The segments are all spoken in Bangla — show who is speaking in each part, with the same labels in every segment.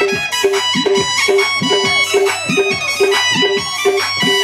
Speaker 1: Thank you.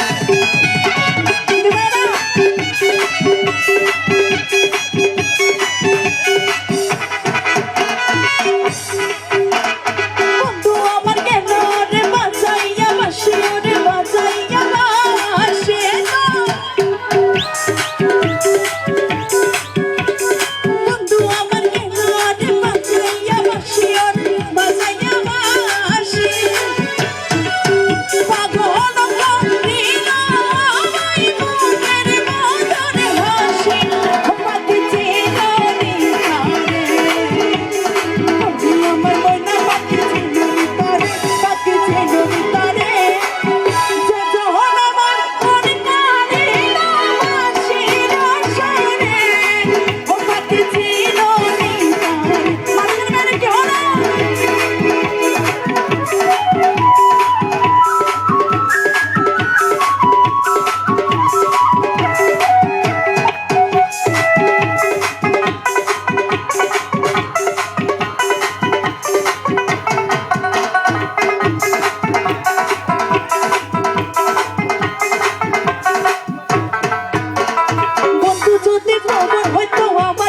Speaker 1: Tudo igual, muito amor